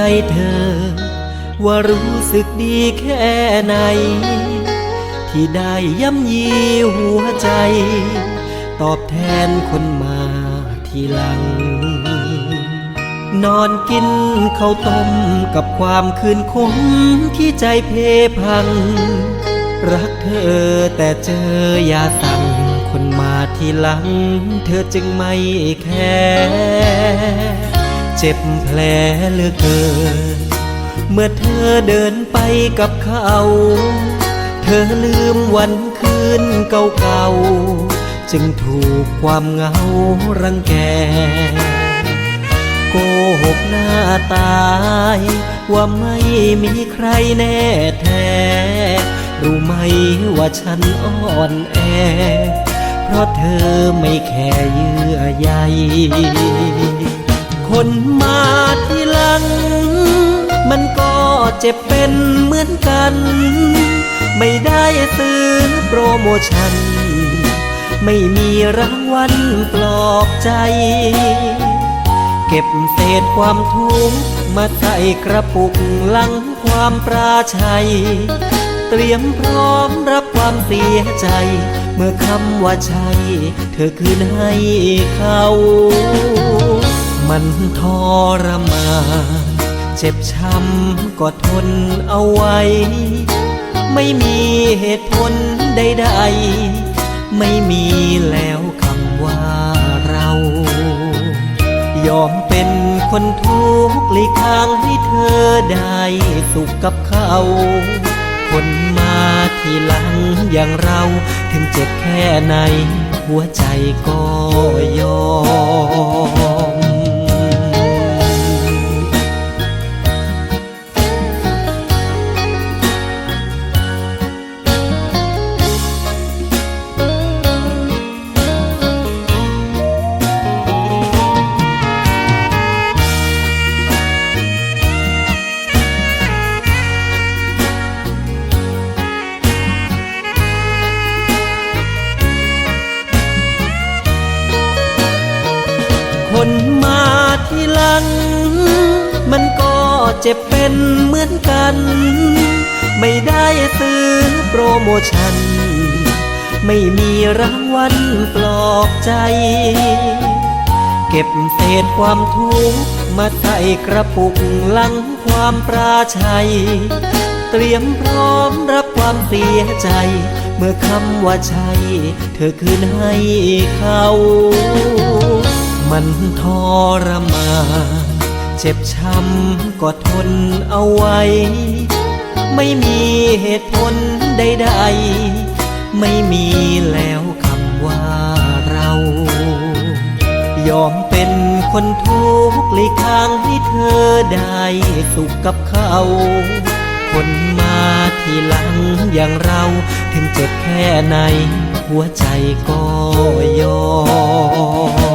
ใจเธอ ว่ารู้สึกดีแค่ไหน ที่ได้ย่ำยีหัวใจ ตอบแทนคนมาทีหลัง นอนกินข้าวต้มกับความคืนคมที่ใจเพพัง รักเธอแต่เจอยาสั่งคนมาทีหลัง เธอจึงไม่แคร์ เจ็บแผลเหลือเกิน เมื่อเธอเดินไปกับเขา เธอลืมวันคืนเก่าๆ จึงถูกความเหงารังแก โกหกหน้าตายว่าไม่มีใครแน่แท้ รู้ไหมว่าฉันอ่อนแอ เพราะเธอไม่แค่เยื่อใย คนมาที่หลัง มันก็เจ็บเป็นเหมือนกัน ไม่ได้ซื้อโปรโมชั่น ไม่มีรางวัลปลอบใจ เก็บเศษความทุกข์มาใส่กระปุกหลังความปราชัย เตรียมพร้อมรับความเสียใจ เมื่อคำว่าใช่เธอคืนให้เขา มันทรมานเจ็บช้ำก็ทนเอาไว้ ไม่มีเหตุผลใดๆ ไม่มีแล้วคำว่าเรา ยอมเป็นคนทุกข์หลีกทางให้เธอได้สุขกับเขา คนมาทีหลังอย่างเราถึงเจ็บแค่ไหน หัวใจก็ยอม เจ็บเป็นเหมือนกัน ไม่ได้ซื้อโปรโมชั่น ไม่มีรางวัลปลอบใจ เก็บเศษความทุกข์มาใส่กระปุกหลังความปราชัย เตรียมพร้อมรับความเสียใจ เมื่อคำว่าใช่เธอคืนให้เขา มันทรมาน เจ็บช้ำก็ทนเอาไว้ ไม่มีเหตุผลใดๆ ไม่มีแล้วคำว่าเรา ยอมเป็นคนทุกข์ลีกทางให้เธอได้สุขกับเขา คนมาทีหลังอย่างเราถึงเจ็บแค่ไหน หัวใจก็ยอม